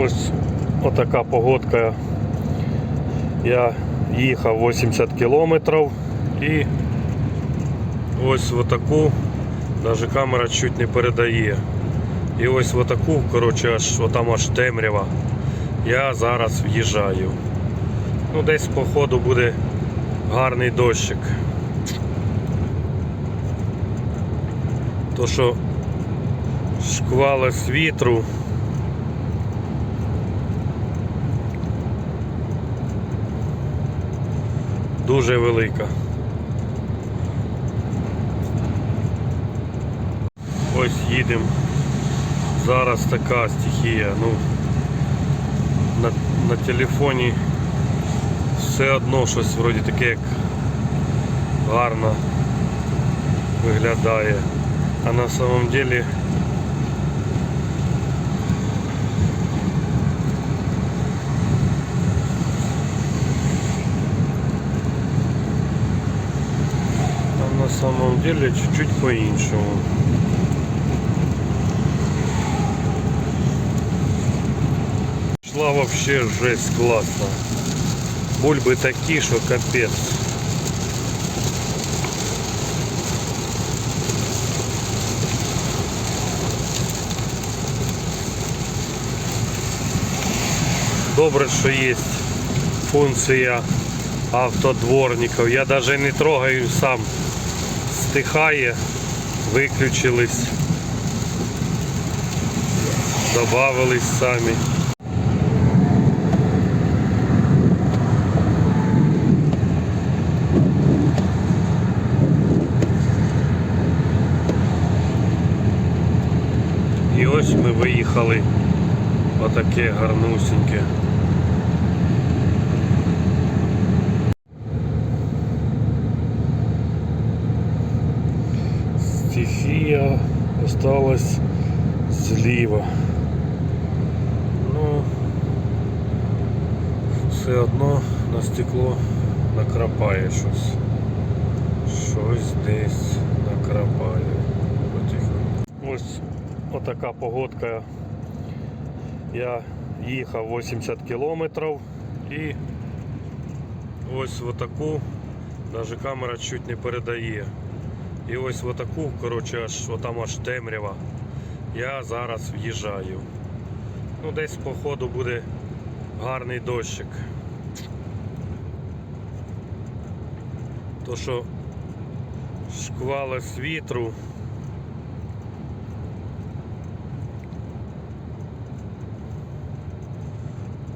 Ось отака погодка. Я їхав 80 кілометрів і ось в отаку, навіть камера чуть не передає. І ось в отаку, коротше, аж отам аж темрява. Я зараз в'їжджаю. Ну, десь по ходу буде гарний дощик. То що шквали з вітру. Дуже велика. Ось їдемо. Зараз така стихія. Ну, на, на телефоні все одно щось вроді таке як гарно виглядає. А на самом деле самом деле чуть-чуть по-іншому. Шла вообще жесть классно. Бульби такі, що капець. Добре, що є функція автодворників. Я навіть не трогаю сам. Стихає, виключились, добавились самі. І ось ми виїхали отаке гарнусіньке. Стихія осталась зліва. Ну, все одно на стекло накрапає щось. Щось десь накрапає. Ось отака погодка. Я їхав 80 кілометрів і ось в отаку, навіть камера чуть не передає. І ось в отаку, коротше, аж отам аж темрява. Я зараз в'їжджаю. Ну, десь по ходу буде гарний дощик. То що шквали з вітру.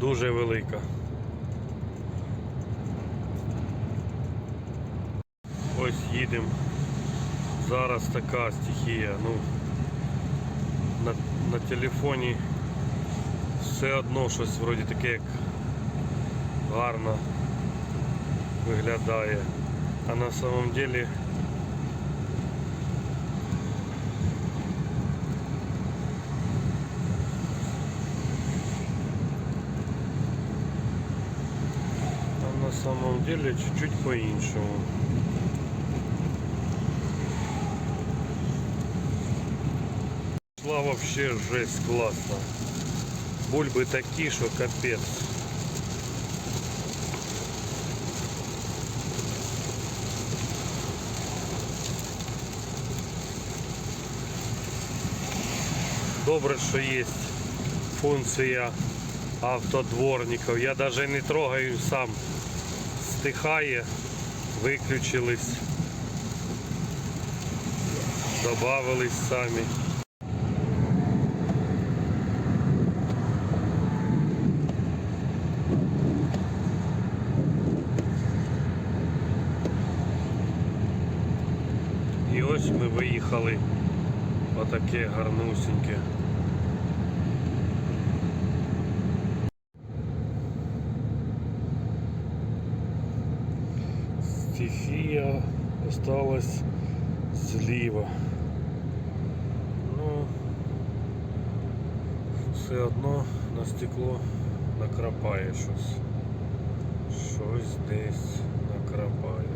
Дуже велика. Ось їдемо. Зараз така стихія. Ну, на, на телефоні все одно щось вроді таке як гарно виглядає. А на самом деле а на самом деле чуть-чуть по-іншому. Вообще жесть классно. Бульби такі, що капець. Добре, що є функція автодворників. Я навіть не трогаю сам. Стихає, виключились, добавились самі. І ось ми виїхали отаке гарнусіньке. Стихія осталась зліва. Ну, все одно на стекло накрапає щось. Щось десь накрапає.